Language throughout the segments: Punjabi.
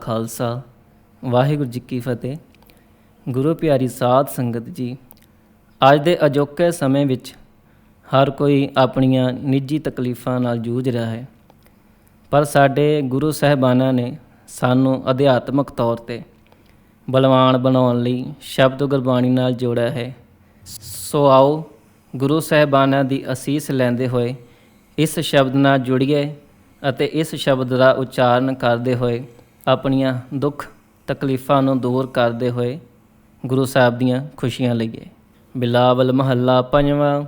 ਖਾਲਸਾ, ਵਾਹਿਗੁਰੂ ਜੀ ਕੀ ਫਤਿਹ। ਗੁਰੂ ਪਿਆਰੀ ਸਾਧ ਸੰਗਤ ਜੀ, ਅੱਜ ਦੇ ਅਜੋਕੇ ਸਮੇਂ ਵਿੱਚ ਹਰ ਕੋਈ ਆਪਣੀਆਂ ਨਿੱਜੀ ਤਕਲੀਫਾਂ ਨਾਲ ਜੂਝ ਰਿਹਾ ਹੈ। ਪਰ ਸਾਡੇ ਗੁਰੂ ਸਾਹਿਬਾਨਾਂ ਨੇ ਸਾਨੂੰ ਅਧਿਆਤਮਕ ਤੌਰ ਤੇ ਬਲਵਾਨ ਬਣਾਉਣ ਲਈ ਸ਼ਬਦ ਗੁਰਬਾਣੀ ਨਾਲ ਜੋੜਿਆ ਹੈ। ਸੋ ਆਓ ਗੁਰੂ ਸਾਹਿਬਾਨਾਂ ਦੀ ਅਸੀਸ ਲੈਂਦੇ ਹੋਏ ਇਸ ਸ਼ਬਦ ਨਾਲ ਜੁੜੀਏ ਅਤੇ ਇਸ ਸ਼ਬਦ ਦਾ ਉਚਾਰਨ ਕਰਦੇ ਹੋਏ ਆਪਣੀਆਂ ਦੁੱਖ ਤਕਲੀਫਾਂ ਨੂੰ ਦੂਰ ਕਰਦੇ ਹੋਏ ਗੁਰੂ ਸਾਹਿਬ ਦੀਆਂ ਖੁਸ਼ੀਆਂ ਲਈਏ। ਬਿਲਾਵਲ ਮਹੱਲਾ ਪੰਜਵਾਂ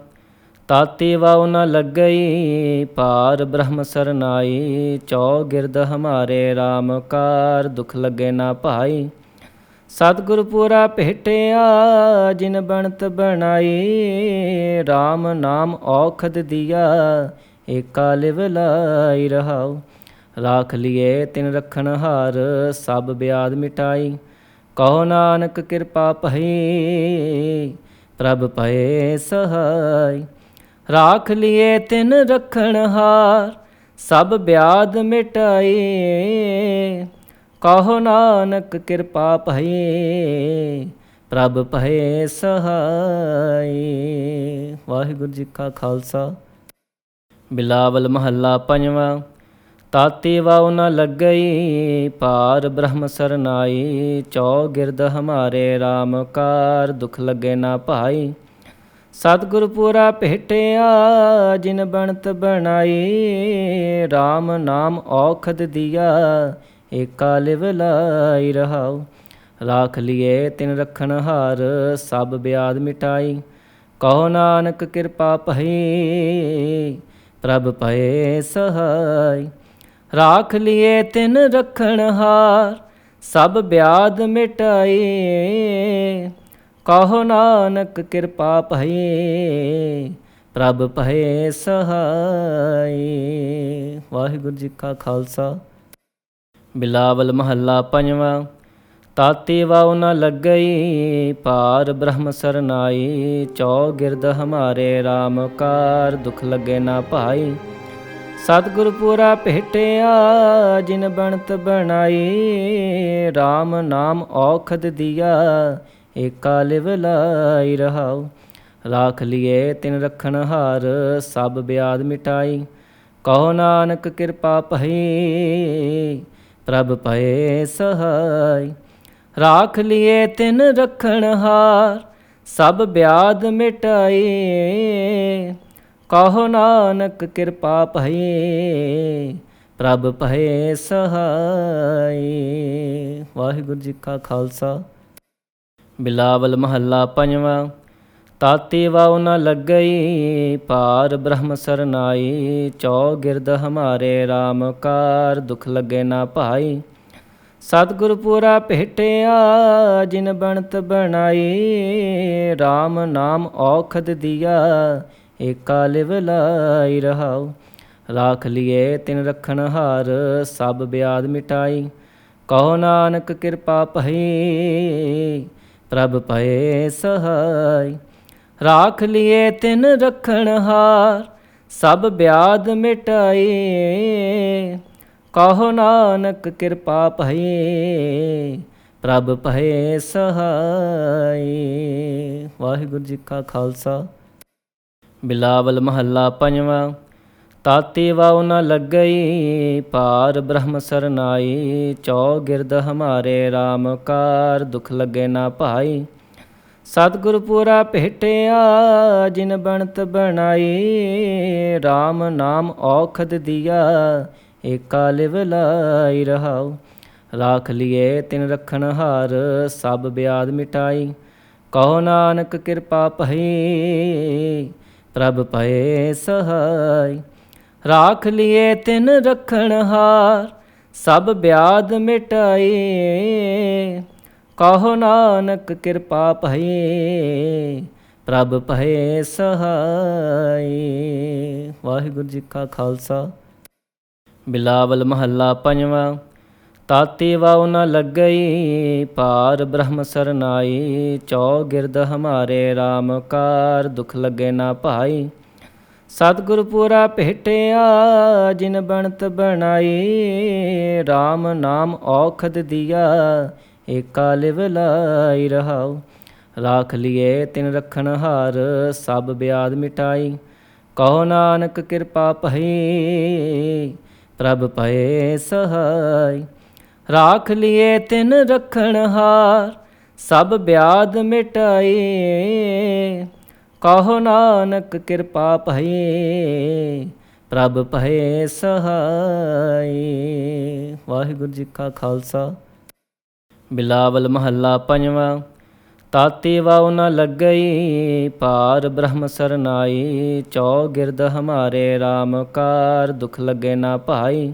ਤਾਤੇ ਵਾਉ ਨ ਲੱਗਈ ਪਾਰ ਬ੍ਰਹਮ ਸਰਨਾਈ ਚੌ ਗਿਰਦ ਹਮਾਰੇ RAM ਕਾਰ ਦੁਖ ਲੱਗੇ ਨਾ ਭਾਈ। ਸਤਿਗੁਰ ਪੂਰਾ ਭੇਟਿਆ, ਜਿਨ ਬਣਤ ਬਣਾਈ RAM ਨਾਮ ਔਖਦ ਦਿਆ, ਏਕਾ ਲਿਵ ਲਾਈ ਰਹਾਉ। ਰਾਖ ਲਿਏ ਤਿਨ ਰਖਣ ਹਾਰ, ਸਭ ਬਿਆਦ ਮਿਟਾਈ। ਕਹੋ ਨਾਨਕ ਕਿਰਪਾ ਭਈ, ਪ੍ਰਭ ਭਏ ਸਹਾਈ। ਰਾਖ ਲਿਏ ਤਿਨ ਰਖਣ ਹਾਰ, ਸਭ ਬਿਆਦ ਮਿਟਾਈ। ਕਹੋ ਨਾਨਕ ਕਿਰਪਾ ਭਈ, ਪ੍ਰਭ ਭਏ ਸਹਾਈ। ਵਾਹਿਗੁਰੂ ਜੀ ਕਾ ਖਾਲਸਾ। ਬਿਲਾਵਲ ਮਹੱਲਾ ਪੰਜਵਾਂ। ਤਾਤੇ ਵਾਉ ਨ ਲੱਗਈ ਪਾਰ ਬ੍ਰਹਮ ਸਰਨਾਈ। ਚੌ ਗਿਰਦ ਹਮਾਰੇ RAM ਕਾਰ, ਦੁਖ ਲੱਗੇ ਨਾ ਭਾਈ। ਸਤਿਗੁਰ ਪੂਰਾ ਭੇਟਿਆ, ਜਿਨ ਬਣਤ ਬਣਾਈ। RAM ਨਾਮ ਔਖਦ ਦਿਆ, ਏਕਾ ਲਿਵ ਲਾਈ ਰਹਾਉ। ਰਾਖ ਲਿਏ ਤਿਨ ਰਖਣ ਹਾਰ, ਸਭ ਬਿਆਦ ਮਿਟਾਈ। ਕਹੋ ਨਾਨਕ ਕਿਰਪਾ ਭਈ, ਪ੍ਰਭ ਭਏ ਸਹਾਈ। ਰਾਖ ਲਿਏ ਤਿਨ ਰਖਣਹਾਰ ਸਭ ਬਿਆਦ ਮਿਟਾਈ ਕਹੋ ਨਾਨਕ ਕਿਰਪਾ ਭਈ ਪ੍ਰਭ ਭਏ ਸਹਾਈ ਵਾਹਿਗੁਰੂ ਜੀ ਕਾ ਖਾਲਸਾ। ਬਿਲਾਵਲ ਮਹੱਲਾ ਪੰਜਵਾਂ ਤਾਤੇ ਵਾਉ ਨ ਲੱਗਈ ਪਾਰ ਬ੍ਰਹਮ ਸਰਨਾਈ। ਚੌ ਗਿਰਦ ਹਮਾਰੇ RAM ਕਾਰ, ਦੁਖ ਲੱਗੇ ਨਾ ਭਾਈ। ਸਤਿਗੁਰ ਪੂਰਾ ਭੇਟਿਆ, ਜਿਨ ਬਣਤ ਬਣਾਈ RAM ਨਾਮ ਔਖਦ ਦਿਆ, ਏਕਾ ਲਿਵ ਲਾਈ ਰਹਾਉ। ਰਾਖ ਲਿਏ ਤਿਨ ਰਖਣ ਹਾਰ, ਸਭ ਬਿਆਦ ਮਿਟਾਈ। ਕਹੋ ਨਾਨਕ ਕਿਰਪਾ ਭਈ, ਪ੍ਰਭ ਭਏ ਸਹਾਈ। ਰਾਖ ਲਿਏ ਤਿਨ ਰਖਣ ਹਾਰ, ਸਭ ਬਿਆਦ ਮਿਟਾਈ। ਕਹੋ ਨਾਨਕ ਕਿਰਪਾ ਭਈ, ਪ੍ਰਭ ਭਏ ਸਹਾਈ। ਵਾਹਿਗੁਰੂ ਜੀ ਕਾ ਖਾਲਸਾ। ਬਿਲਾਵਲ ਮਹੱਲਾ ਪੰਜਵਾਂ ਤਾਤੇ ਵਾਉ ਨ ਲੱਗਈ ਪਾਰ ਬ੍ਰਹਮ ਸਰਨਾਈ। ਚੌ ਗਿਰਦ ਹਮਾਰੇ RAM ਕਾਰ, ਦੁਖ ਲੱਗੇ ਨਾ ਭਾਈ। ਸਤਿਗੁਰ ਪੂਰਾ ਭੇਟਿਆ, ਜਿਨ ਬਣਤ ਬਣਾਈ। RAM ਨਾਮ ਔਖਦ ਦਿਆ ਏਕਾ ਲਿਵ ਲਾਈ ਰਹਾਉ, ਰਾਖ ਲਿਏ ਤਿਨ ਰਖਣ ਹਾਰ, ਸਭ ਬਿਆਦ ਮਿਟਾਈ। ਕਹੋ ਨਾਨਕ ਕਿਰਪਾ ਭਈ, ਪ੍ਰਭ ਭਏ ਸਹਾਈ। ਰਾਖ ਲਿਏ ਤਿਨ ਰਖਣ ਹਾਰ, ਸਭ ਬਿਆਦ ਮਿਟਾਈ। ਕਹੋ ਨਾਨਕ ਕਿਰਪਾ ਭਈ, ਪ੍ਰਭ ਭਏ ਸਹਾਈ। ਵਾਹਿਗੁਰੂ ਜੀ ਕਾ ਖਾਲਸਾ। ਬਿਲਾਵਲ ਮਹੱਲਾ ਪੰਜਵਾਂ, ਤਾਤੇ ਵਾਉ ਨ ਲੱਗਈ ਪਾਰ ਬ੍ਰਹਮ ਸਰਨਾਈ ਚੌ ਗਿਰਦ ਹਮਾਰੇ RAM ਕਾਰ ਦੁਖ ਲੱਗੇ ਨਾ ਭਾਈ। ਸਤਿਗੁਰ ਪੂਰਾ ਭੇਟਿਆ, ਜਿਨ ਬਣਤ ਬਣਾਈ RAM ਨਾਮ ਔਖਦ ਦਿਆ, ਏਕਾ ਲਿਵ ਲਾਈ ਰਹਾਉ। ਰਾਖ ਲਿਏ ਤਿਨ ਰਖਣ ਹਾਰ, ਸਭ ਬਿਆਦ ਮਿਟਾਈ। ਕਹੋ ਨਾਨਕ ਕਿਰਪਾ ਭਈ ਪ੍ਰਭ ਪਏ ਸਹਾਈ। ਰਾਖ ਲਿਏ ਤਿਨ ਰਖਣ ਹਾਰ, ਸਭ ਬਿਆਦ ਮਿਟਾਈ। ਕਹੋ ਨਾਨਕ ਕਿਰਪਾ ਭਈ, ਪ੍ਰਭ ਭਏ ਸਹਾਈ। ਵਾਹਿਗੁਰੂ ਜੀ ਕਾ ਖਾਲਸਾ। ਬਿਲਾਵਲ ਮਹੱਲਾ ਪੰਜਵਾਂ। ਤਾਤੇ ਵਾਉ ਨ ਲੱਗਈ ਪਾਰ ਬ੍ਰਹਮ ਸਰਨਾਈ। ਚੌ ਗਿਰਦ ਹਮਾਰੇ RAM ਕਾਰ, ਦੁਖ ਲੱਗੇ ਨਾ ਭਾਈ। ਸਤਿਗੁਰ ਪੂਰਾ ਭੇਟਿਆ, ਜਿਨ ਬਣਤ ਬਣਾਈ। RAM ਨਾਮ ਔਖਦ ਦਿਆ, ਏਕਾ ਲਿਵ ਲਾਈ ਰਹਾਉ। ਰਾਖ ਲਿਏ ਤਿਨ ਰਖਣ ਹਾਰ, ਸਭ ਬਿਆਦ ਮਿਟਾਈ। ਕਹੋ ਨਾਨਕ ਕਿਰਪਾ ਭਈ, ਪ੍ਰਭ ਭਏ ਸਹਾਈ। ਰਾਖ ਲਿਏ ਤਿਨ ਰਖਣਹਾਰ ਸਭ ਬਿਆਦ ਮਿਟਾਈ ਕਹੋ ਨਾਨਕ ਕਿਰਪਾ ਭਈ ਪ੍ਰਭ ਭਏ ਸਹਾਈ ਵਾਹਿਗੁਰੂ ਜੀ ਕਾ ਖਾਲਸਾ। ਬਿਲਾਵਲ ਮਹੱਲਾ ਪੰਜਵਾਂ ਤਾਤੇ ਵਾਉ ਨ ਲੱਗਈ ਪਾਰ ਬ੍ਰਹਮ ਸਰਨਾਈ ਚੌ ਗਿਰਦ ਹਮਾਰੇ RAM ਕਾਰ, ਦੁਖ ਲੱਗੇ ਨਾ ਭਾਈ।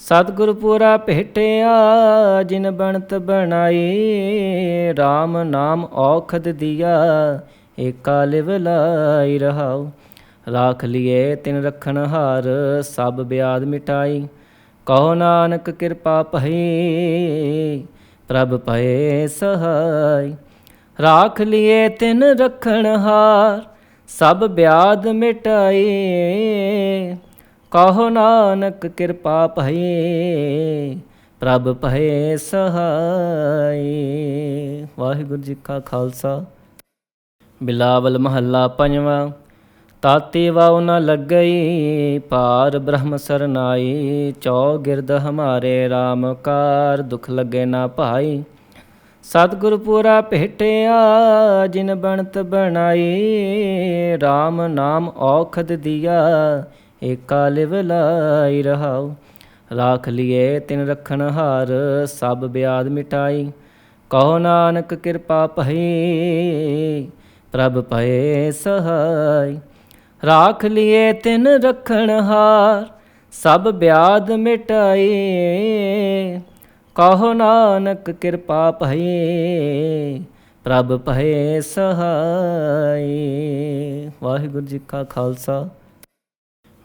ਸਤਿਗੁਰ ਪੂਰਾ ਭੇਟਿਆ, ਜਿਨ ਬਣਤ ਬਣਾਈ RAM ਨਾਮ ਔਖਦ ਦਿਆ, ਏਕਾ ਲਿਵ ਲਾਈ ਰਹਾਉ। ਰਾਖ ਲਿਏ ਤਿਨ ਰਖਣ ਹਾਰ, ਸਭ ਬਿਆਦ ਮਿਟਾਈ। ਕਹੋ ਨਾਨਕ ਕਿਰਪਾ ਭਈ, ਪ੍ਰਭ ਭਏ ਸਹਾਈ। ਰਾਖ ਲਿਏ ਤਿਨ ਰਖਣ ਹਾਰ, ਸਭ ਬਿਆਦ ਮਿਟਾਈ। ਕਹੋ ਨਾਨਕ ਕਿਰਪਾ ਭਈ, ਪ੍ਰਭ ਭਏ ਸਹਾਈ। ਵਾਹਿਗੁਰੂ ਜੀ ਕਾ ਖਾਲਸਾ। ਬਿਲਾਵਲ ਮਹੱਲਾ ਪੰਜਵਾਂ ਤਾਤੇ ਵਾਉ ਨ ਲੱਗਈ ਪਾਰ ਬ੍ਰਹਮ ਸਰਨਾਈ। ਚੌ ਗਿਰਦ ਹਮਾਰੇ RAM ਕਾਰ, ਦੁਖ ਲੱਗੇ ਨਾ ਭਾਈ। ਸਤਿਗੁਰ ਪੂਰਾ ਭੇਟਿਆ, ਜਿਨ ਬਣਤ ਬਣਾਈ। RAM ਨਾਮ ਔਖਦ ਦਿਆ ਏਕਾ ਲਿਵ ਲਾਈ ਰਹਾਉ। ਰਾਖ ਲਿਏ ਤਿਨ ਰਖਣ ਹਾਰ, ਸਭ ਬਿਆਦ ਮਿਟਾਈ। ਕਹੋ ਨਾਨਕ ਕਿਰਪਾ ਭਈ, ਪ੍ਰਭ ਭਏ ਸਹਾਈ। ਰਾਖ ਲਿਏ ਤਿਨ ਰਖਣ ਹਾਰ, ਸਭ ਬਿਆਦ ਮਿਟਾਈ। ਕਹੋ ਨਾਨਕ ਕਿਰਪਾ ਭਈ, ਪ੍ਰਭ ਭਏ ਸਹਾਈ। ਵਾਹਿਗੁਰੂ ਜੀ ਕਾ ਖਾਲਸਾ।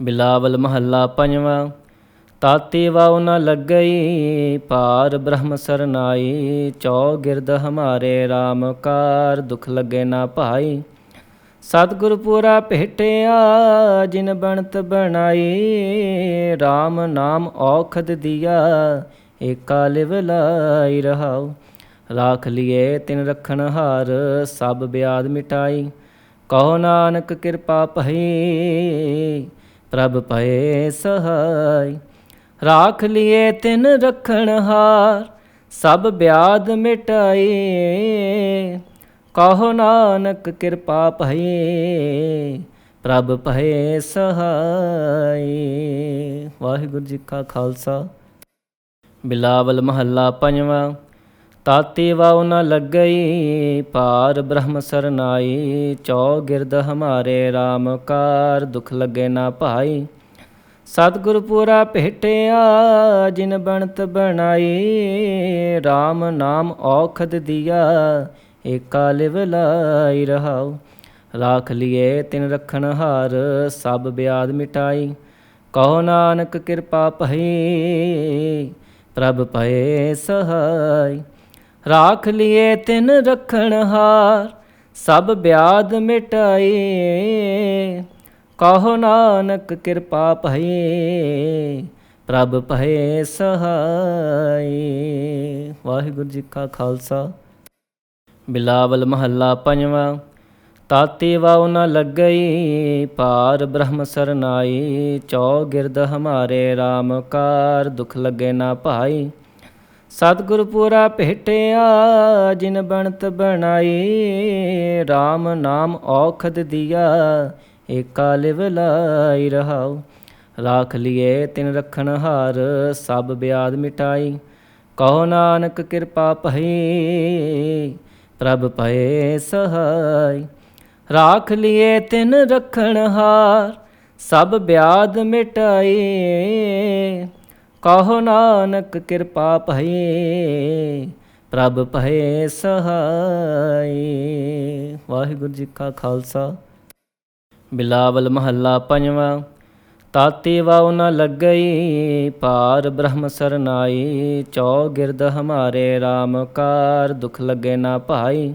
ਬਿਲਾਵਲ ਮਹੱਲਾ ਪੰਜਵਾਂ, ਤਾਤੇ ਵਾਉ ਨ ਲੱਗਈ ਪਾਰ ਬ੍ਰਹਮ ਸਰਨਾਈ, ਚੌ ਗਿਰਦ ਹਮਾਰੇ RAM ਕਾਰ, ਦੁਖ ਲੱਗੇ ਨਾ ਭਾਈ। ਸਤਿਗੁਰ ਪੂਰਾ ਭੇਟਿਆ, ਜਿਨ ਬਣਤ ਬਣਾਈ RAM ਨਾਮ ਔਖਦ ਦਿਆ, ਏਕਾ ਲਿਵ ਲਾਈ ਰਹਾਉ। ਰਾਖ ਲਿਏ ਤਿਨ ਰਖਣ ਹਾਰ, ਸਭ ਬਿਆਦ ਮਿਟਾਈ। ਕਹੋ ਨਾਨਕ ਕਿਰਪਾ ਭਈ ਪ੍ਰਭ ਪਏ ਸਹਾਈ। ਰਾਖ ਲਿਏ ਤਿਨ ਰਖਣ ਹਾਰ, ਸਭ ਬਿਆਦ ਮਿਟਾਈ। ਕਹੋ ਨਾਨਕ ਕਿਰਪਾ ਭਈ, ਪ੍ਰਭ ਭਏ ਸਹਾਈ। ਵਾਹਿਗੁਰੂ ਜੀ ਕਾ ਖਾਲਸਾ। ਬਿਲਾਵਲ ਮਹੱਲਾ ਪੰਜਵਾਂ। ਤਾਤੇ ਵਾਉ ਨ ਲੱਗਈ ਪਾਰ ਬ੍ਰਹਮ ਸਰਨਾਈ। ਚੌ ਗਿਰਦ ਹਮਾਰੇ RAM ਕਾਰ, ਦੁਖ ਲੱਗੇ ਨਾ ਭਾਈ। ਸਤਿਗੁਰ ਪੂਰਾ ਭੇਟਿਆ, ਜਿਨ ਬਣਤ ਬਣਾਈ। RAM ਨਾਮ ਔਖਦ ਦਿਆ, ਏਕਾ ਲਿਵ ਲਾਈ ਰਹਾਉ। ਰਾਖ ਲਿਏ ਤਿਨ ਰਖਣ ਹਾਰ, ਸਭ ਬਿਆਦ ਮਿਟਾਈ। ਕਹੋ ਨਾਨਕ ਕਿਰਪਾ ਭਈ, ਪ੍ਰਭ ਭਏ ਸਹਾਈ। ਰਾਖ ਲਿਏ ਤਿਨ ਰਖਣਹਾਰ ਸਭ ਬਿਆਦ ਮਿਟਾਈ ਕਹੋ ਨਾਨਕ ਕਿਰਪਾ ਭਈ ਪ੍ਰਭ ਭਏ ਸਹਾਈ ਵਾਹਿਗੁਰੂ ਜੀ ਕਾ ਖਾਲਸਾ। ਬਿਲਾਵਲ ਮਹੱਲਾ ਪੰਜਵਾਂ ਤਾਤੇ ਵਾਉ ਨ ਲੱਗਈ ਪਾਰ ਬ੍ਰਹਮ ਸਰਨਾਈ। ਚੌ ਗਿਰਦ ਹਮਾਰੇ RAM ਕਾਰ, ਦੁਖ ਲੱਗੇ ਨਾ ਭਾਈ। ਸਤਿਗੁਰ ਪੂਰਾ ਭੇਟਿਆ, ਜਿਨ ਬਣਤ ਬਣਾਈ RAM ਨਾਮ ਔਖਦ ਦਿਆ, ਏਕਾ ਲਿਵ ਲਾਈ ਰਹਾਉ। ਰਾਖ ਲਿਏ ਤਿਨ ਰਖਣ ਹਾਰ, ਸਭ ਬਿਆਦ ਮਿਟਾਈ। ਕਹੋ ਨਾਨਕ ਕਿਰਪਾ ਭਈ, ਪ੍ਰਭ ਭਏ ਸਹਾਈ। ਰਾਖ ਲਿਏ ਤਿਨ ਰਖਣ ਹਾਰ, ਸਭ ਬਿਆਦ ਮਿਟਾਈ। ਕਹੋ ਨਾਨਕ ਕਿਰਪਾ ਭਈ, ਪ੍ਰਭ ਭਏ ਸਹਾਈ। ਵਾਹਿਗੁਰੂ ਜੀ ਕਾ ਖਾਲਸਾ। ਬਿਲਾਵਲ ਮਹੱਲਾ ਪੰਜਵਾਂ ਤਾਤੇ ਵਾਉ ਨ ਲੱਗਈ ਪਾਰ ਬ੍ਰਹਮ ਸਰਨਾਈ ਚੌ ਗਿਰਦ ਹਮਾਰੇ ਰਾਮਕਾਰ ਕਾਰ ਦੁਖ ਲੱਗੇ ਨਾ ਭਾਈ।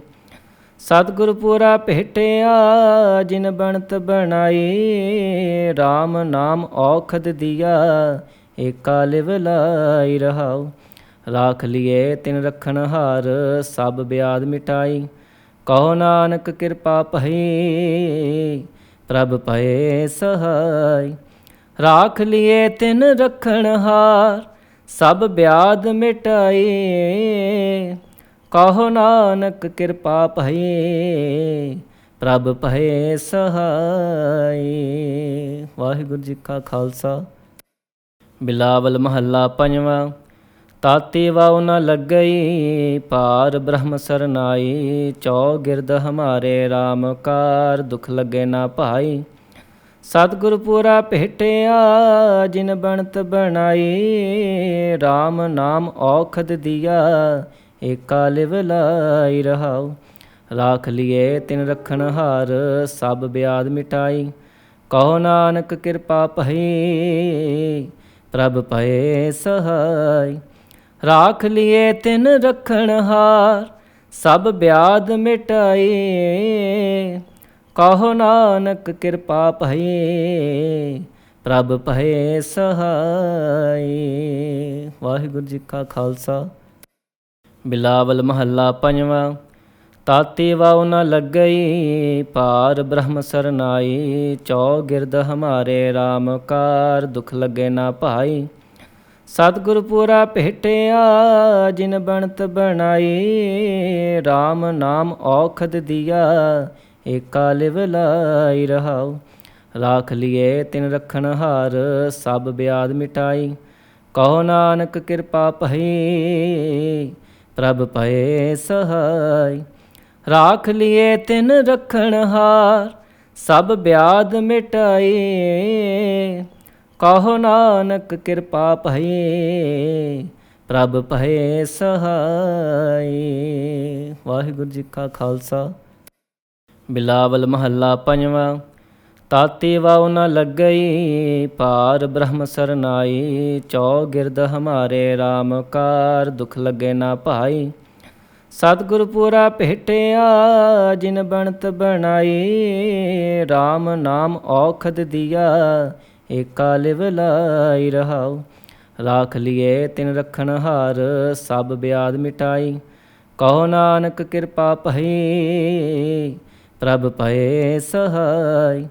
ਸਤਿਗੁਰ ਪੂਰਾ ਭੇਟਿਆ, ਜਿਨ ਬਣਤ ਬਣਾਈ। RAM ਨਾਮ ਔਖਦ ਦਿਆ ਏਕਾ ਲਿਵ ਲਾਈ ਰਹਾਉ, ਰਾਖ ਲਿਏ ਤਿਨ ਰਖਣ ਹਾਰ, ਸਭ ਬਿਆਦ ਮਿਟਾਈ। ਕਹੋ ਨਾਨਕ ਕਿਰਪਾ ਭਈ, ਪ੍ਰਭ ਭਏ ਸਹਾਈ। ਰਾਖ ਲਿਏ ਤਿਨ ਰਖਣ ਹਾਰ, ਸਭ ਬਿਆਦ ਮਿਟਾਈ। ਕਹੋ ਨਾਨਕ ਕਿਰਪਾ ਭਈ, ਪ੍ਰਭ ਭਏ ਸਹਾਈ। ਵਾਹਿਗੁਰੂ ਜੀ ਕਾ ਖਾਲਸਾ। ਬਿਲਾਵਲ ਮਹੱਲਾ ਪੰਜਵਾਂ ਤਾਤੀ ਵਾਉ ਨ ਲੱਗਈ ਪਾਰ ਬ੍ਰਹਮ ਸਰਨਾਈ ਚੌ ਗਿਰਦ ਹਮਾਰੇ RAM ਕਾਰ ਦੁਖ ਲਗੇ ਨਾ ਭਾਈ। ਸਤਿਗੁਰ ਪੂਰਾ ਭੇਟਿਆ, ਜਿਨ ਬਣਤ ਬਣਾਈ RAM ਨਾਮ ਔਖਦ ਦਿਆ, ਏਕਾ ਲਿਵ ਲਾਈ ਰਹਾਉ। ਰਾਖ ਲਿਏ ਤਿਨ ਰਖਣ ਹਾਰ, ਸਭ ਬਿਆਦ ਮਿਟਾਈ। ਕਹੋ ਨਾਨਕ ਕਿਰਪਾ ਭਈ ਪ੍ਰਭ ਪਏ ਸਹਾਈ। ਰਾਖ ਲਿਏ ਤਿਨ ਰਖਣਹਾਰ ਸਭ ਬਿਆਦ ਮਿਟਾਈ। ਕਹੋ ਨਾਨਕ ਕਿਰਪਾ ਭਈ, ਪ੍ਰਭ ਭਏ ਸਹਾਈ। ਵਾਹਿਗੁਰੂ ਜੀ ਕਾ ਖਾਲਸਾ। ਬਿਲਾਵਲ ਮਹੱਲਾ ਪੰਜਵਾਂ। ਤਾਤੀ ਵਾਉ ਨ ਲੱਗਈ ਪਾਰ ਬ੍ਰਹਮ ਸਰਨਾਈ। ਚੌ ਗਿਰਦ ਹਮਾਰੇ RAM ਕਾਰ, ਦੁਖ ਲਗੇ ਨਾ ਭਾਈ। ਸਤਿਗੁਰ ਪੂਰਾ ਭੇਟਿਆ, ਜਿਨ ਬਣਤ ਬਣਾਈ। RAM ਨਾਮ ਔਖਦ ਦਿਆ, ਏਕਾ ਲਿਵ ਲਾਈ ਰਹਾਉ। ਰਾਖ ਲਿਏ ਤਿਨ ਰਖਣ ਹਾਰ, ਸਭ ਬਿਆਦ ਮਿਟਾਈ। ਕਹੋ ਨਾਨਕ ਕਿਰਪਾ ਭਈ ਪ੍ਰਭ ਭਏ ਸਹਾਈ। ਰਾਖ ਲਿਏ ਤਿਨ ਰਖਣ ਹਾਰ, ਸਭ ਬਿਆਦ ਮਿਟਾਈ ਕਹੋ ਨਾਨਕ ਕਿਰਪਾ ਭਈ ਪ੍ਰਭ ਭਏ ਸਹਾਈ ਵਾਹਿਗੁਰੂ ਜੀ ਕਾ ਖਾਲਸਾ। ਬਿਲਾਵਲ ਮਹੱਲਾ ਪੰਜਵਾਂ ਤਾਤੀ ਵਾਉ ਨ ਲੱਗਈ ਪਾਰ ਬ੍ਰਹਮ ਸਰਨਾਈ ਚੌ ਗਿਰਦ ਹਮਾਰੇ RAM ਕਾਰ, ਦੁਖ ਲਗੇ ਨਾ ਭਾਈ। ਸਤਿਗੁਰ ਪੂਰਾ ਭੇਟਿਆ, ਜਿਨ ਬਣਤ ਬਣਾਈ RAM ਨਾਮ ਔਖਦ ਦਿਆ, ਏਕਾ ਲਿਵ ਲਾਈ ਰਹਾਉ। ਰਾਖ ਲਿਏ ਤਿਨ ਰਖਣ ਹਾਰ, ਸਭ ਬਿਆਦ ਮਿਟਾਈ। ਕਹੋ ਨਾਨਕ ਕਿਰਪਾ ਭਈ, ਪ੍ਰਭ ਭਏ ਸਹਾਈ।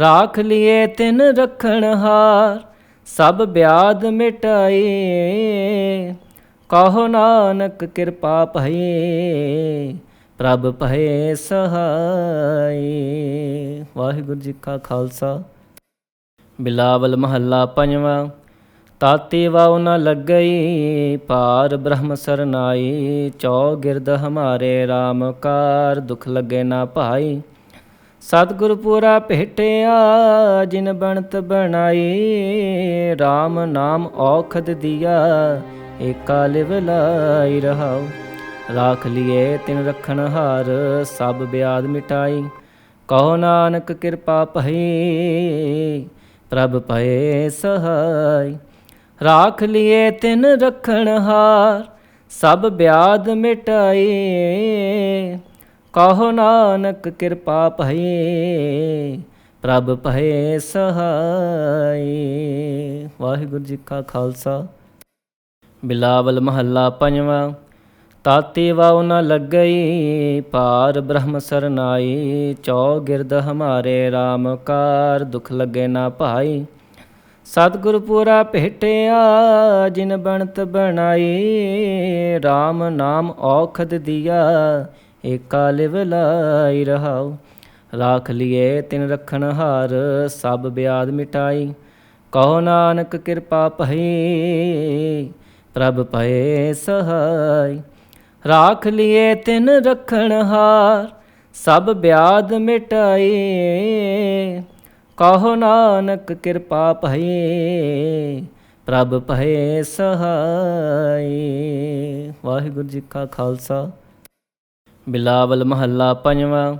ਰਾਖ ਲਿਏ ਤਿਨ ਰਖਣ ਹਾਰ, ਸਭ ਬਿਆਦ ਮਿਟਾਈ। ਕਹੋ ਨਾਨਕ ਕਿਰਪਾ ਭਈ, ਪ੍ਰਭ ਭਏ ਸਹਾਈ। ਵਾਹਿਗੁਰੂ ਜੀ ਕਾ ਖਾਲਸਾ। ਬਿਲਾਵਲ ਮਹੱਲਾ ਪੰਜਵਾਂ ਤਾਤੀ ਵਾਉ ਨ ਲੱਗਈ ਪਾਰ ਬ੍ਰਹਮ ਸਰਨਾਈ। ਚੌ ਗਿਰਦ ਹਮਾਰੇ RAM ਕਾਰ, ਦੁਖ ਲਗੇ ਨਾ ਭਾਈ। ਸਤਿਗੁਰ ਪੂਰਾ ਭੇਟਿਆ, ਜਿਨ ਬਣਤ ਬਣਾਈ। RAM ਨਾਮ ਔਖਦ ਦਿਆ ਏਕਾ ਲਿਵ ਲਾਈ ਰਹਾਉ। ਰਾਖ ਲਿਏ ਤਿਨ ਰਖਣ ਹਾਰ, ਸਭ ਬਿਆਦ ਮਿਟਾਈ। ਕਹੋ ਨਾਨਕ ਕਿਰਪਾ ਭਈ, ਪ੍ਰਭ ਭਏ ਸਹਾਈ। ਰਾਖ ਲਿਏ ਤਿਨ ਰਖਣ ਹਾਰ, ਸਭ ਬਿਆਦ ਮਿਟਾਈ। ਕਹੋ ਨਾਨਕ ਕਿਰਪਾ ਭਈ, ਪ੍ਰਭ ਭਏ ਸਹਾਈ। ਵਾਹਿਗੁਰੂ ਜੀ ਕਾ ਖਾਲਸਾ। ਬਿਲਾਵਲ ਮਹੱਲਾ ਪੰਜਵਾਂ, ਤਾਤੀ ਵਾਉ ਨ ਲੱਗਈ ਪਾਰ ਬ੍ਰਹਮ ਸਰਨਾਈ ਚੌ ਗਿਰਦ ਹਮਾਰੇ RAM ਕਾਰ ਦੁਖ ਲਗੇ ਨਾ ਭਾਈ। ਸਤਿਗੁਰ ਪੂਰਾ ਭੇਟਿਆ, ਜਿਨ ਬਣਤ ਬਣਾਈ RAM ਨਾਮ ਔਖਦ ਦਿਆ, ਏਕਾ ਲਿਵ ਲਾਈ ਰਹਾਉ। ਰਾਖ ਲਿਏ ਤਿਨ ਰਖਣ ਹਾਰ, ਸਭ ਬਿਆਦ ਮਿਟਾਈ। ਕਹੋ ਨਾਨਕ ਕਿਰਪਾ ਭਈ ਪ੍ਰਭ ਪਏ ਸਹਾਈ। ਰਾਖ ਲਿਏ ਤਿਨ ਰਖਣ ਹਾਰ, ਸਭ ਬਿਆਦ ਮਿਟਾਈ। ਕਹੋ ਨਾਨਕ ਕਿਰਪਾ ਭਈ, ਪ੍ਰਭ ਭਏ ਸਹਾਈ। ਵਾਹਿਗੁਰੂ ਜੀ ਕਾ ਖਾਲਸਾ। ਬਿਲਾਵਲ ਮਹੱਲਾ ਪੰਜਵਾਂ।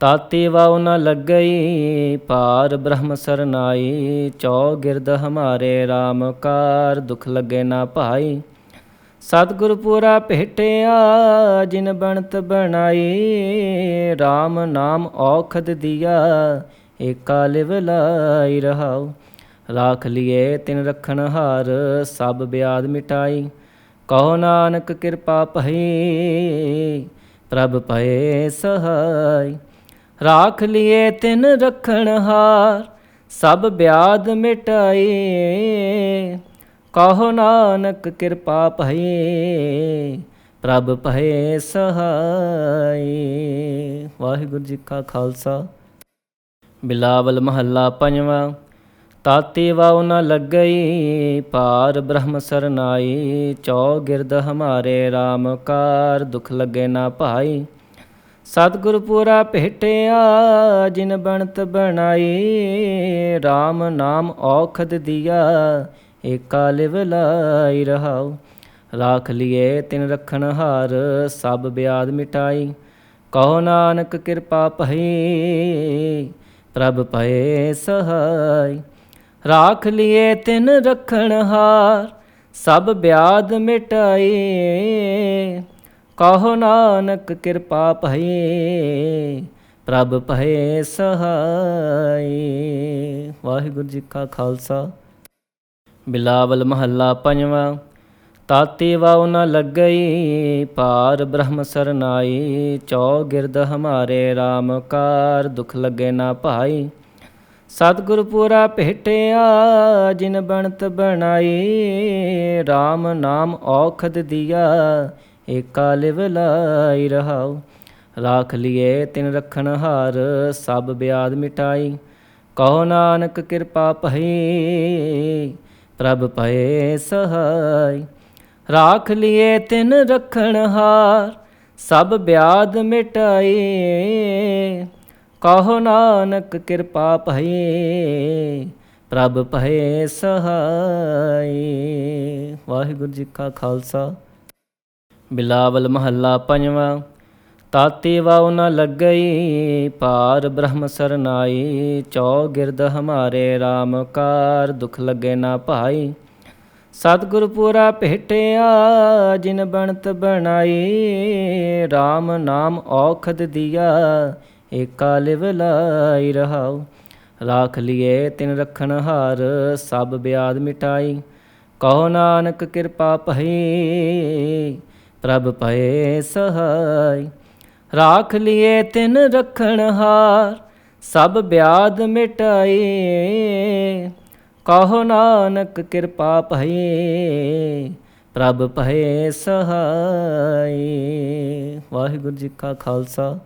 ਤਾਤੀ ਵਾਉ ਨ ਲੱਗਈ ਪਾਰ ਬ੍ਰਹਮ ਸਰਨਾਈ। ਚੌ ਗਿਰਦ ਹਮਾਰੇ RAM ਕਾਰ, ਦੁਖ ਲਗੇ ਨਾ ਭਾਈ। ਸਤਿਗੁਰ ਪੂਰਾ ਭੇਟਿਆ, ਜਿਨ ਬਣਤ ਬਣਾਈ। RAM ਨਾਮ ਔਖਦ ਦਿਆ, ਏਕਾ ਲਿਵ ਲਾਈ ਰਹਾਉ। ਰਾਖ ਲਿਏ ਤਿਨ ਰਖਣ ਹਾਰ, ਸਭ ਬਿਆਦ ਮਿਟਾਈ। ਕਹੋ ਨਾਨਕ ਕਿਰਪਾ ਭਈ, ਪ੍ਰਭ ਭਏ ਸਹਾਈ। ਰਾਖ ਲਿਏ ਤਿਨ ਰਖਣਹਾਰ ਸਭ ਬਿਆਦ ਮਿਟਾਈ ਕਹੋ ਨਾਨਕ ਕਿਰਪਾ ਭਈ ਪ੍ਰਭ ਭਏ ਸਹਾਈ ਵਾਹਿਗੁਰੂ ਜੀ ਕਾ ਖਾਲਸਾ। ਬਿਲਾਵਲ ਮਹੱਲਾ ਪੰਜਵਾਂ ਤਾਤੀ ਵਾਉ ਨ ਲੱਗਈ ਪਾਰ ਬ੍ਰਹਮ ਸਰਨਾਈ। ਚੌ ਗਿਰਦ ਹਮਾਰੇ RAM ਕਾਰ, ਦੁਖ ਲੱਗੇ ਨਾ ਭਾਈ। ਸਤਿਗੁਰ ਪੂਰਾ ਭੇਟਿਆ, ਜਿਨ ਬਣਤ ਬਣਾਈ RAM ਨਾਮ ਔਖਦ ਦਿਆ, ਏਕਾ ਲਿਵ ਲਾਈ ਰਹਾਉ। ਰਾਖ ਲਿਏ ਤਿਨ ਰਖਣ ਹਾਰ, ਸਭ ਬਿਆਦ ਮਿਟਾਈ। ਕਹੋ ਨਾਨਕ ਕਿਰਪਾ ਭਈ, ਪ੍ਰਭ ਭਏ ਸਹਾਈ। ਰਾਖ ਲਿਏ ਤਿਨ ਰਖਣ ਹਾਰ, ਸਭ ਬਿਆਦ ਮਿਟਾਈ। ਕਹੋ ਨਾਨਕ ਕਿਰਪਾ ਭਈ, ਪ੍ਰਭ ਭਏ ਸਹਾਈ। ਵਾਹਿਗੁਰੂ ਜੀ ਕਾ ਖਾਲਸਾ। ਬਿਲਾਵਲ ਮਹੱਲਾ ਪੰਜਵਾਂ ਤਾਤੀ ਵਾਉ ਨ ਲੱਗਈ ਪਾਰ ਬ੍ਰਹਮ ਸਰਨਾਈ। ਚੌ ਗਿਰਦ ਹਮਾਰੇ RAM ਕਾਰ ਦੁਖ ਲੱਗੇ ਨਾ ਭਾਈ। ਸਤਿਗੁਰ ਪੂਰਾ ਭੇਟਿਆ, ਜਿਨ ਬਣਤ ਬਣਾਈ। RAM ਨਾਮ ਔਖਦ ਦਿਆ ਏਕਾ ਲਿਵ ਲਾਈ ਰਹਾਉ, ਰਾਖ ਲਿਏ ਤਿਨ ਰਖਣ ਹਾਰ, ਸਭ ਬਿਆਦ ਮਿਟਾਈ। ਕਹੋ ਨਾਨਕ ਕਿਰਪਾ ਭਈ, ਪ੍ਰਭ ਭਏ ਸਹਾਈ। ਰਾਖ ਲਿਏ ਤਿਨ ਰਖਣ ਹਾਰ, ਸਭ ਬਿਆਦ ਮਿਟਾਈ। ਕਹੋ ਨਾਨਕ ਕਿਰਪਾ ਭਈ, ਪ੍ਰਭ ਭਏ ਸਹਾਈ। ਵਾਹਿਗੁਰੂ ਜੀ ਕਾ ਖਾਲਸਾ। ਬਿਲਾਵਲ ਮਹੱਲਾ ਪੰਜਵਾਂ, ਤਾਤੀ ਵਾਉ ਨ ਲੱਗਈ ਪਾਰ ਬ੍ਰਹਮ ਸਰਨਾਈ, ਚੌ ਗਿਰਦ ਹਮਾਰੇ RAM ਕਾਰ ਦੁਖ ਲੱਗੇ ਨਾ ਭਾਈ। ਸਤਿਗੁਰ ਪੂਰਾ ਭੇਟਿਆ, ਜਿਨ ਬਣਤ ਬਣਾਈ RAM ਨਾਮ ਔਖਦ ਦਿਆ, ਏਕਾ ਲਿਵ ਲਾਈ ਰਹਾਉ। ਰਾਖ ਲਿਏ ਤਿਨ ਰਖਣ ਹਾਰ, ਸਭ ਬਿਆਦ ਮਿਟਾਈ। ਕਹੋ ਨਾਨਕ ਕਿਰਪਾ ਭਈ ਪ੍ਰਭ ਪਏ ਸਹਾਈ। ਰਾਖ ਲਿਏ ਤਿਨ ਰਖਣਹਾਰ ਸਭ ਬਿਆਦ ਮਿਟਾਈ ਕਹੋ ਨਾਨਕ ਕਿਰਪਾ ਭਈ ਪ੍ਰਭ ਭਏ ਸਹਾਈ। ਵਾਹਿਗੁਰੂ ਜੀ ਕਾ ਖਾਲਸਾ।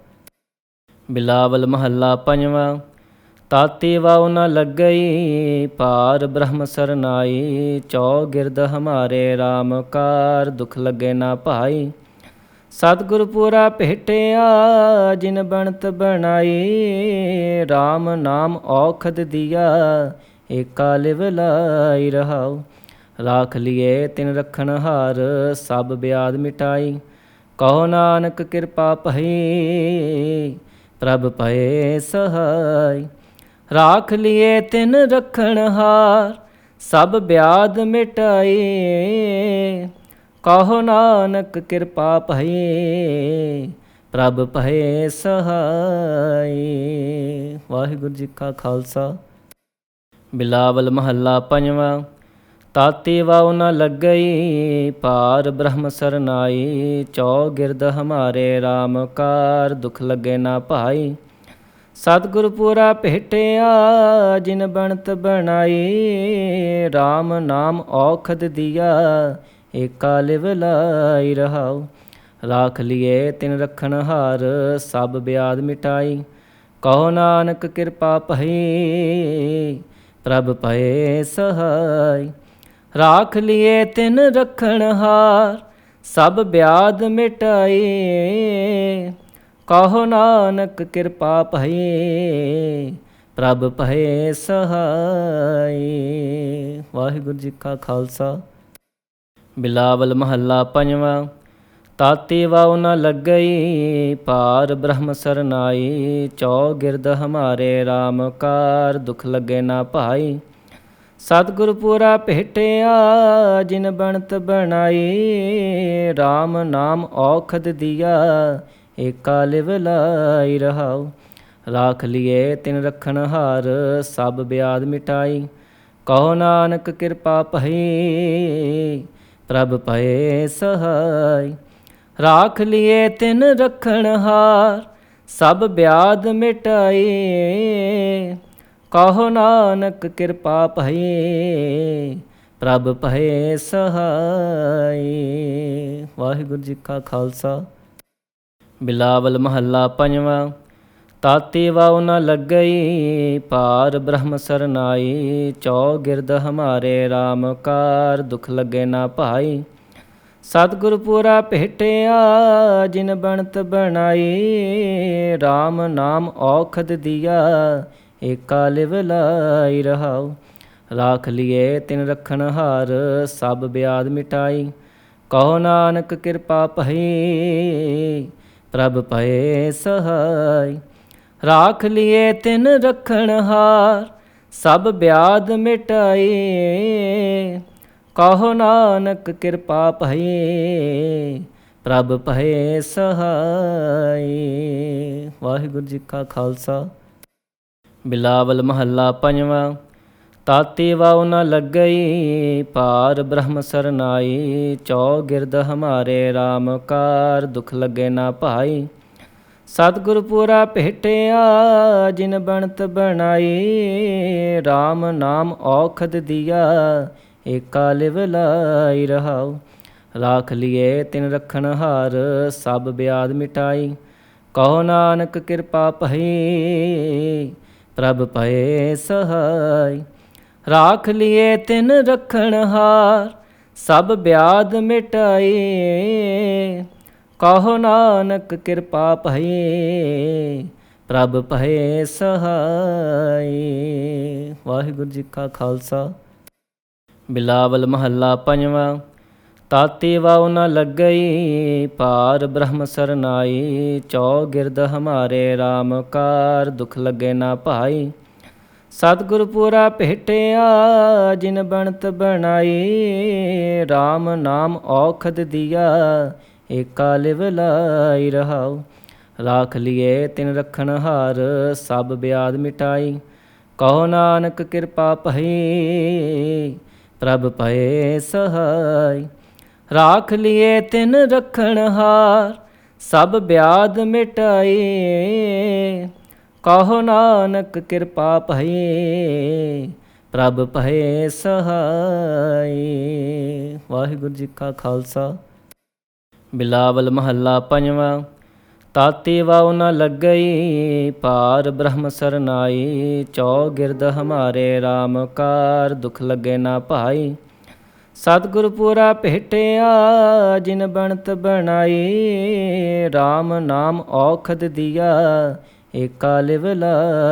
ਬਿਲਾਵਲ ਮਹੱਲਾ ਪੰਜਵਾਂ। ਤਾਤੀ ਵਾਉ ਨ ਲੱਗਈ ਪਾਰ ਬ੍ਰਹਮ ਸਰਨਾਈ। ਚੌ ਗਿਰਦ ਹਮਾਰੇ RAM ਕਾਰ, ਦੁਖ ਲੱਗੇ ਨਾ ਭਾਈ। ਸਤਿਗੁਰ ਪੂਰਾ ਭੇਟਿਆ, ਜਿਨ ਬਣਤ ਬਣਾਈ। RAM ਨਾਮ ਔਖਦ ਦਿਆ, ਏਕਾ ਲਿਵ ਲਾਈ ਰਹਾਉ। ਰਾਖ ਲਿਏ ਤਿਨ ਰਖਣ ਹਾਰ, ਸਭ ਬਿਆਦ ਮਿਟਾਈ। ਕਹੋ ਨਾਨਕ ਕਿਰਪਾ ਭਈ, ਪ੍ਰਭ ਭਏ ਸਹਾਈ। ਰਾਖ ਲਿਏ ਤਿਨ ਰਖਣਹਾਰ ਸਭ ਬਿਆਦ ਮਿਟਾਈ ਕਹੋ ਨਾਨਕ ਕਿਰਪਾ ਭਈ ਪ੍ਰਭ ਭਏ ਸਹਾਈ ਵਾਹਿਗੁਰੂ ਜੀ ਕਾ ਖਾਲਸਾ। ਬਿਲਾਵਲ ਮਹੱਲਾ ਪੰਜਵਾਂ ਤਾਤੀ ਵਾਉ ਨ ਲੱਗਈ ਪਾਰ ਬ੍ਰਹਮ ਸਰਨਾਈ। ਚੌ ਗਿਰਦ ਹਮਾਰੇ RAM ਕਾਰ, ਦੁਖ ਲੱਗੇ ਨਾ ਭਾਈ। ਸਤਿਗੁਰ ਪੂਰਾ ਭੇਟਿਆ, ਜਿਨ ਬਣਤ ਬਣਾਈ RAM ਨਾਮ ਔਖਦ ਦਿਆ, ਏਕਾ ਲਿਵ ਲਾਈ ਰਹਾਉ। ਰਾਖ ਲਿਏ ਤਿਨ ਰਖਣ ਹਾਰ, ਸਭ ਬਿਆਦ ਮਿਟਾਈ। ਕਹੋ ਨਾਨਕ ਕਿਰਪਾ ਭਈ, ਪ੍ਰਭ ਭਏ ਸਹਾਈ। ਰਾਖ ਲਿਏ ਤਿਨ ਰਖਣ ਹਾਰ, ਸਭ ਬਿਆਦ ਮਿਟਾਈ। ਕਹੋ ਨਾਨਕ ਕਿਰਪਾ ਭਈ, ਪ੍ਰਭ ਭਏ ਸਹਾਈ। ਵਾਹਿਗੁਰੂ ਜੀ ਕਾ ਖਾਲਸਾ। ਬਿਲਾਵਲ ਮਹੱਲਾ ਪੰਜਵਾਂ ਤਾਤੀ ਵਾਉ ਨ ਲੱਗਈ ਪਾਰ ਬ੍ਰਹਮ ਸਰਨਾਈ। ਚੌ ਗਿਰਦ ਹਮਾਰੇ RAM ਕਾਰ, ਦੁਖ ਲੱਗੇ ਨਾ ਭਾਈ। ਸਤਿਗੁਰ ਪੂਰਾ ਭੇਟਿਆ, ਜਿਨ ਬਣਤ ਬਣਾਈ। RAM ਨਾਮ ਔਖਦ ਦਿਆ ਏਕਾ ਲਿਵ ਲਾਈ ਰਹਾਉ, ਰਾਖ ਲਿਏ ਤਿਨ ਰਖਣ ਹਾਰ, ਸਭ ਬਿਆਦ ਮਿਟਾਈ। ਕਹੋ ਨਾਨਕ ਕਿਰਪਾ ਭਈ, ਪ੍ਰਭ ਭਏ ਸਹਾਈ। ਰਾਖ ਲਿਏ ਤਿਨ ਰਖਣ ਹਾਰ, ਸਭ ਬਿਆਦ ਮਿਟਾਈ। ਕਹੋ ਨਾਨਕ ਕਿਰਪਾ ਭਈ, ਪ੍ਰਭ ਭਏ ਸਹਾਈ। ਵਾਹਿਗੁਰੂ ਜੀ ਕਾ ਖਾਲਸਾ। ਬਿਲਾਵਲ ਮਹੱਲਾ ਪੰਜਵਾਂ, ਤਾਤੇ ਵਾਉ ਨ ਲੱਗਈ ਪਾਰ ਬ੍ਰਹਮ ਸਰਨਾਈ ਚੌ ਗਿਰਦ ਹਮਾਰੇ RAM ਕਾਰ ਦੁਖ ਲੱਗੇ ਨਾ ਭਾਈ। ਸਤਿਗੁਰ ਪੂਰਾ ਭੇਟਿਆ, ਜਿਨ ਬਣਤ ਬਣਾਈ RAM ਨਾਮ ਔਖਦ ਦਿਆ, ਏਕਾ ਲਿਵ ਲਾਈ ਰਹਾਉ। ਰਾਖ ਲਿਏ ਤਿਨ ਰਖਣ ਹਾਰ, ਸਭ ਬਿਆਦ ਮਿਟਾਈ। ਕਹੋ ਨਾਨਕ ਕਿਰਪਾ ਭਈ ਪ੍ਰਭ ਪਏ ਸਹਾਈ। ਰਾਖ ਲਿਏ ਤਿਨ ਰਖਣ ਹਾਰ, ਸਭ ਬਿਆਦ ਮਿਟਾਈ। ਕਹੋ ਨਾਨਕ ਕਿਰਪਾ ਭਈ, ਪ੍ਰਭ ਭਏ ਸਹਾਈ। ਵਾਹਿਗੁਰੂ ਜੀ ਕਾ ਖਾਲਸਾ। ਬਿਲਾਵਲ ਮਹੱਲਾ ਪੰਜਵਾਂ। ਤਾਤੇ ਵਾਉ ਨ ਲੱਗਈ ਪਾਰ ਬ੍ਰਹਮ ਸਰਨਾਈ। ਚੌ ਗਿਰਦ ਹਮਾਰੇ RAM ਕਾਰ, ਦੁਖ ਲੱਗੇ ਨਾ ਭਾਈ। ਸਤਿਗੁਰ ਪੂਰਾ ਭੇਟਿਆ, ਜਿਨ ਬਣਤ ਬਣਾਈ। RAM ਨਾਮ ਔਖਦ ਦਿਆ, ਏਕਾ ਲਿਵ ਲਾਈ ਰਹਾਉ। ਰਾਖ ਲਿਏ ਤਿਨ ਰਖਣ ਹਾਰ, ਸਭ ਬਿਆਦ ਮਿਟਾਈ। ਕਹੋ ਨਾਨਕ ਕਿਰਪਾ ਭਈ, ਪ੍ਰਭ ਭਏ ਸਹਾਈ। ਰਾਖ ਲਿਏ ਤਿਨ ਰਖਣਹਾਰ ਸਭ ਬਿਆਦ ਮਿਟਾਈ ਕਹੋ ਨਾਨਕ ਕਿਰਪਾ ਭਈ ਪ੍ਰਭ ਭਏ ਸਹਾਈ ਵਾਹਿਗੁਰੂ ਜੀ ਕਾ ਖਾਲਸਾ। ਬਿਲਾਵਲ ਮਹੱਲਾ ਪੰਜਵਾਂ ਤਾਤੇ ਵਾਉ ਨ ਲੱਗਈ ਪਾਰ ਬ੍ਰਹਮ ਸਰਨਾਈ ਚੌ ਗਿਰਦ ਹਮਾਰੇ RAM ਕਾਰ, ਦੁਖ ਲੱਗੇ ਨਾ ਭਾਈ। ਸਤਿਗੁਰ ਪੂਰਾ ਭੇਟਿਆ, ਜਿਨ ਬਣਤ ਬਣਾਈ RAM ਨਾਮ ਔਖਦ ਦਿਆ, ਏਕਾ ਲਿਵ ਲਾਈ ਰਹਾਉ। ਰਾਖ ਲਿਏ ਤਿਨ ਰਖਣ ਹਾਰ, ਸਭ ਬਿਆਦ ਮਿਟਾਈ। ਕਹੋ ਨਾਨਕ ਕਿਰਪਾ ਭਈ, ਪ੍ਰਭ ਭਏ ਸਹਾਈ। ਰਾਖ ਲਿਏ ਤਿਨ ਰਖਣ ਹਾਰ, ਸਭ ਬਿਆਦ ਮਿਟਾਈ। ਕਹੋ ਨਾਨਕ ਕਿਰਪਾ ਭਈ, ਪ੍ਰਭ ਭਏ ਸਹਾਈ। ਵਾਹਿਗੁਰੂ ਜੀ ਕਾ ਖਾਲਸਾ। ਬਿਲਾਵਲ ਮਹੱਲਾ ਪੰਜਵਾਂ ਤਾਤੇ ਵਾਉ ਨ ਲੱਗਈ ਪਾਰ ਬ੍ਰਹਮ ਸਰਨਾਈ। ਚੌ ਗਿਰਦ ਹਮਾਰੇ RAM ਕਾਰ ਦੁਖ ਲੱਗੇ ਨਾ ਭਾਈ। ਸਤਿਗੁਰ ਪੂਰਾ ਭੇਟਿਆ, ਜਿਨ ਬਣਤ ਬਣਾਈ। RAM ਨਾਮ ਔਖਦ ਦਿਆ එකාලෙවලා